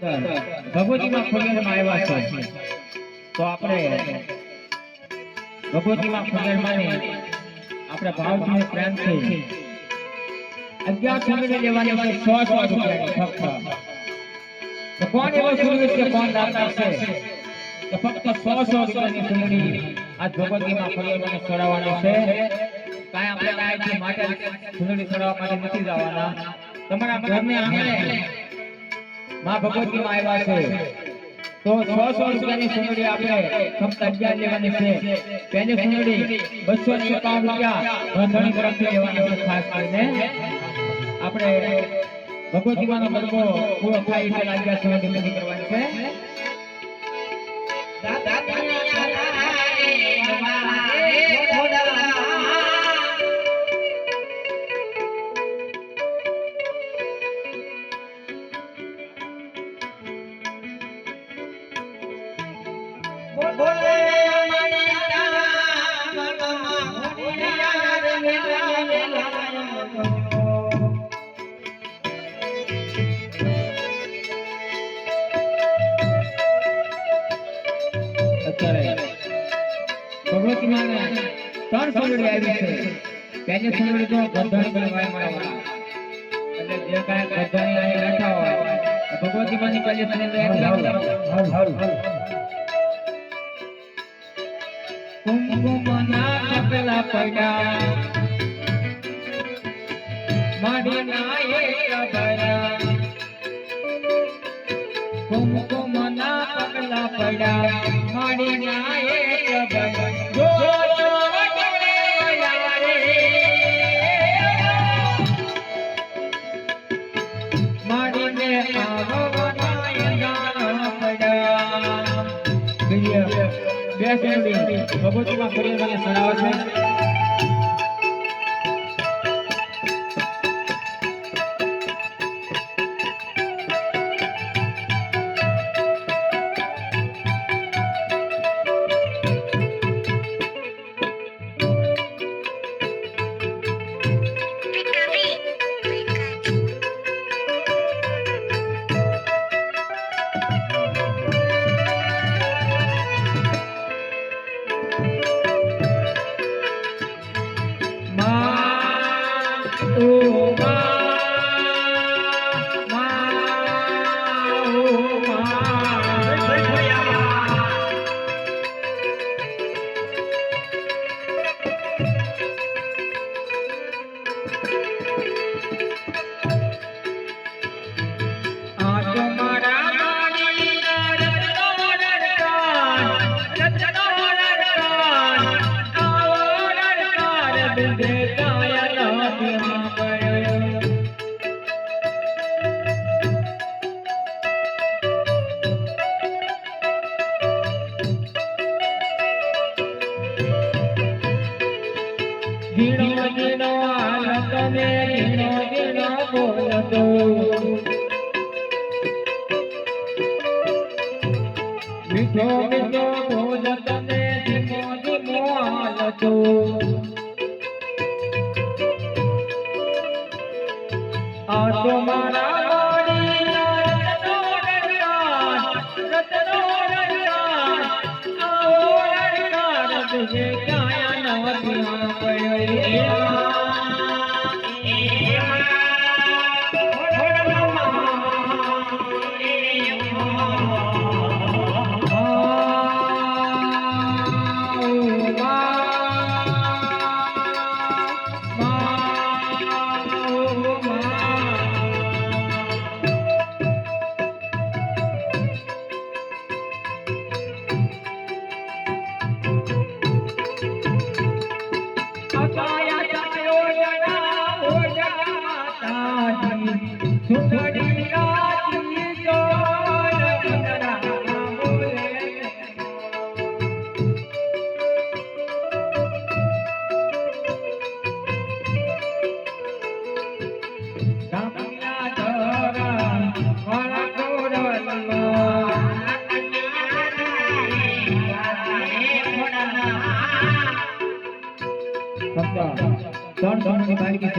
ભગવતીમાં ખોડિયારમાં આવ્યા છે. તો આપણે ભગવતીમાં ખોડિયારમાંને આપણે ભાવથી પ્રેમથી અગિયાર સમય લેવાની છે સો સો રૂપિયા ફક્ત. તો કોણ એવો સુંદર છે, કોણ દાતા છે? તો ફક્ત સો સો રૂપિયાની સુંદરી આ ભગવતીમાં ખોડિયારમાંને ચડાવવાની છે. કાંઈ આપણે કાંઈ માટે સુંદરી ચડાવવા માટે નથી જવાના. તમારા ઘરને આંગણે માં ભગવતીમાં આવ્યા છે. તો સો સો રૂપિયાની સુંદરી આપણે ફક્ત અગિયાર લેવાની છે. પહેલી સુંદરી બસો ને એકાવન રૂપિયા ધણી તરફથી લેવાની છે, ખાસ કરીને. આપણે ભગવતીમાંનો ગરબો પૂરો થાય એટલે અગિયાર સુંદરી કરવાની છે. ભગવતીમાંને ત્રણ સુંદરી આવી છે. પહેલી સુંદરી તો ગરધણી કહેવાય મારા એટલે જે કાંઈ ગરધણી અહીં બેઠા હોય ભગવતી માની પહેલી સુંદરી એમ લાગે કુમકુમના કપલા પડ્યા માડીના એક ભરા કુમકુમના પગલા પડ્યા માડીના એક ભરા જો બે સેન્ડી ભગવતીમાં કરી મને છે. આ ઝીણો ઝીણો હાલત ને ઝીણો ઝીણો બોલતો મીઠો મીઠો બોલ તને ધીમો ધીમો હાલતો આ મારા રત્નો નથી ત્રણ ત્રણની બાળકી છે